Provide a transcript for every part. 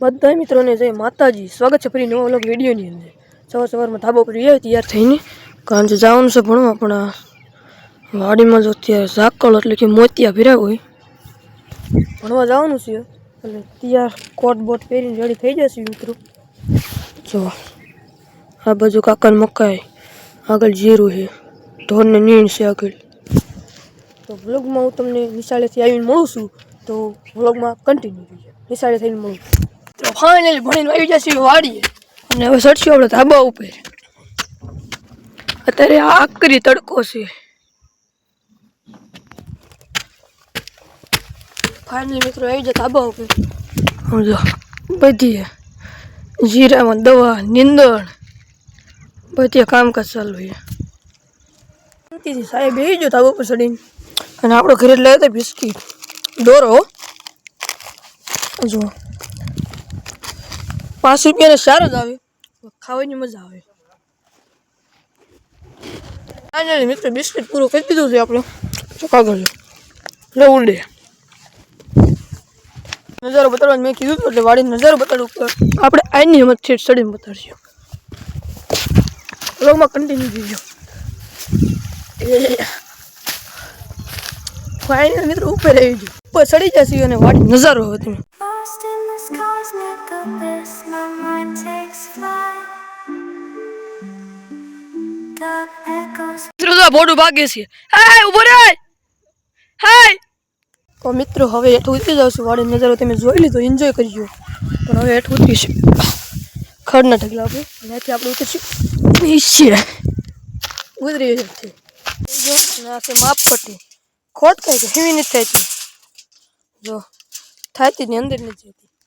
બધા મિત્રોને જય માતાજી. સ્વાગત છે ફરી નવો અલગ વિડીયોની અંદર. સવાર સવારમાં ધાબો પર રહ્યા તૈયાર થઈને કારણ કે જવાનું છે ભણવા, પણ વાડીમાં જો અત્યારે ઝાકળ એટલે કે મોતિયા ભર્યા હોય. ભણવા જવાનું છે. એટલે તૈયાર કોટ બોટ પહેરીને રેડી થઈ જશે મિત્રો. જો, આ બાજુ કાકર મકાઈ, આગળ જીરું છે. ઢોરને નીણ છે આગળ. તો વ્લોગમાં હું તમને નિશાળેથી આવીને મળું છું. તો વ્લોગમાં કન્ટિન્યુ રહીએ નિશાળે થઈને મળું. તો ફાઇનલી ભણીને આવી જશે વાડીએ. અને હવે ચડશું આપણે ધાબા ઉપર. અત્યારે આકરી તડકો છે. ફાઇનલ મિત્રો આવી જાય ધાબા ઉપર. સમજો બધી જીરામાં દવા, નીંદણ બધી કામકાજ ચાલુ છે. શાંતિથી સાહેબ એ જો ધાબા ઉપર ચડીને. અને આપણો ઘરે લઈ હતા બિસ્કીટ. દોરો. જો પાંચ રૂપિયાને સારો જ આવે. ખાવાની મજા આવે. ફાઇનલી મિત્રો બિસ્કિટ પૂરું કરી દીધું છે આપણે. કરજો એટલે ઉડે. નજારો બતાડવાનું મેં કીધું હતું એટલે વાડીનો નજારો બતાડવું ઉપર. આપણે આની હિંમત છે ચડીને બતાડશું. વ્લોગમાં કન્ટિન્યુ જોઈજો ફાઇનલ મિત્રો ઉપર આવી ગયો. ઉપર ચડી જશે અને વાડી નજારો હવે તમે Lost in this cosmic abyss, my mind takes flight. Dark echoes મિત્રો તો બોડું ભાગે છે હાય ઉભો રે હાય તો મિત્રો હવે હેઠ ઉતરી જાવ છું વાડી નજારો તમે જોઈ લીધો એન્જોય કરજો પણ હવે હેઠ ઉતરીશું ખડના ઢગલા આપણે ત્યાંથી આપણે ઉતરીશું નીચે ઉતરી છે જો ના છે માપ પટ્ટી ખોટ કઈ કે હેવી નથી થતી જો થતી ની અંદર નથી જતી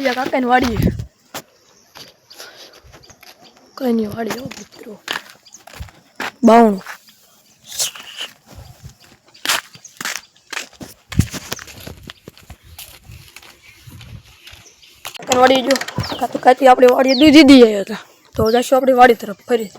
પૂજી જા કાકાને વાડીએ કઈ નહીં વાડી હો મિત્રો બાવણું કાકાની વાડી જો કાતું કાતી આપણે વાડીએ દૂધી દઈ આવ્યા હતા તો જશું આપણી વાડી તરફ ફરી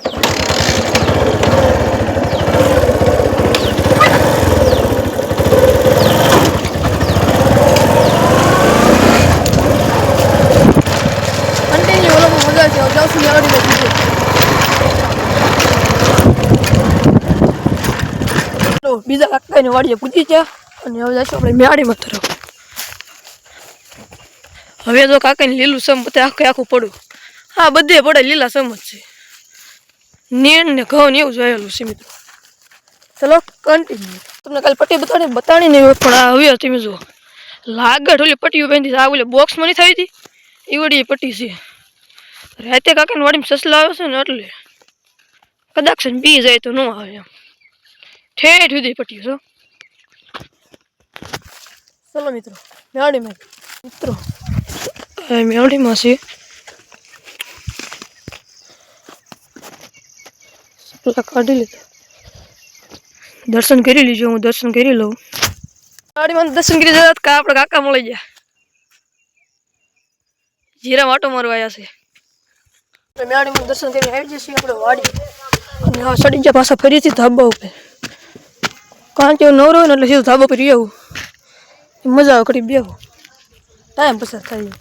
તો બીજા કાકાને વાડીએ પૂછી ગયા અને હવે જઈશું આપણે મેવાડીમાં તરફ. હવે તો કાકાને લીલું સમ બધે આખે આખું પડું હા, બધે પડે લીલા સમ જ છે. નેણ ને ઘઉં ને એવું જોયેલું છે મિત્રો. ચલો કન્ટિન્યુ તમને કાલે પટ્ટી બતાડી બતાડી નહીં પણ હવે તમે જુઓ. લાગડ ઓલી પટ્ટીઓ બાંધી આ ઓલી બોક્સમાં નહીં થઈ હતી? એ વળી પટ્ટી છે. રાતે કાકાને વાડીમાં સસલા આવે છે ને એટલે કદાચ બી જાય તો ન આવે એમ. ઠેઠ સુધી પટ્યું છો ચલો મિત્રો મેવાડીમાં મિત્રો આ મેવાડીમાં છે સપલા કાઢી લીધા દર્શન કરી લીજો હું દર્શન કરી લઉં મેવાડીમાં દર્શન કરી જતા કા આપણે કાકા મળી ગયા જીરા માટો મારવા આવ્યા છે આપણે મેવાડીમાં દર્શન કરીને આવી જશે આપણે વાડી અને હા સડી ગયા પાછા ફરીથી ધાબા ઉપર કારણ કે નવરો હોય ને એટલે સીધું ધાબા પર રહેવું મજા આવે કરી બેહું. ટાઈમ પસાર થાય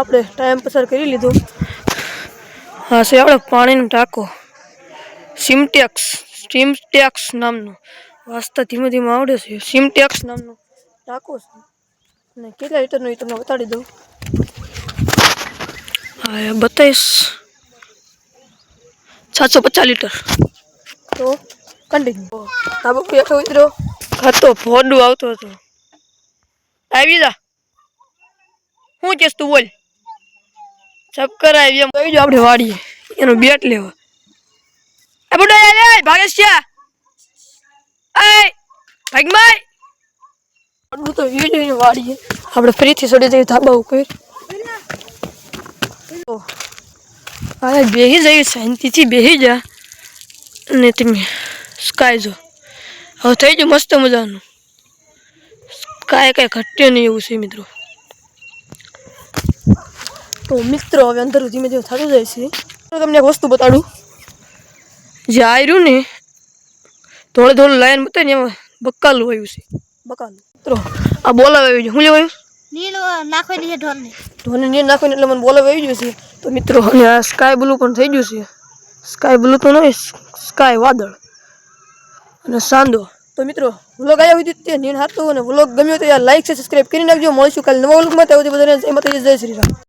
આપણે ટાઈમ પસાર કરી લીધો. હા, છે આપણે પાણીનો ટાંકો સિમટેક્સ સિમટેક્સ નામનો. વાસ્તા ધીમે ધીમે આવડે છે. સિમટેક્સ નામનો ટાંકો છે. અને કેટલા લીટરનું એ તમને બતાડી દઉં? હા બતાવીશ સાતસો પચાસ લીટર. તો કન્ટિન્યુ ધાબો પર બેઠો ઉતર્યો? ખાતો ફોડું આવતો હતો. આવી જા. શું કેસ તું બોલ. ચક્કર આવી એમ. કહી દો આપણે વાડીએ. એનો બેટ લેવા. એ બુડા ભાગેશ છે એ અડું તો વી જઈને વાડીએ આપણે ફરીથી છોડી જઈએ ધાબા ઉપર તો હવે બેહી જઈએ શાંતિથી બેહી જા અને તમે સ્કાય જો હવે થઈ ગયું મસ્ત મજાનું કાંઈ કાંઈ ઘટ્યો નહીં એવું છે મિત્રો તો મિત્રો હવે અંદર ધીમે ધીમે થતું જાય છે તો તમને એક વસ્તુ બતાડું જે આયરું ને થોડે થોડું લાઈન બતાવી ને એમાં બકાલું આવ્યું છે બકાલું મિત્રો આ બોલાવે આવી ગયો શું લેવાયું નીલ ઢોરને નાખીને એટલે મને બોલાવ આવી ગયું છે. તો મિત્રો અને આ સ્કાય બ્લુ પણ થઈ ગયું છે. સ્કાય બ્લુ તો નહીં સ્કાય વાદળ. અને સાંદો. તો મિત્રો વ્લોગ આવ્યા સુધી તે નીણ હાથો અને વ્લોગ ગમ્યો તો યાર લાઈક છે સબસ્ક્રાઈબ કરી નાખજો. મળીશું કાલે નવા વ્લોગમાં ત્યાં બધાને માતાજી જય શ્રી રામ.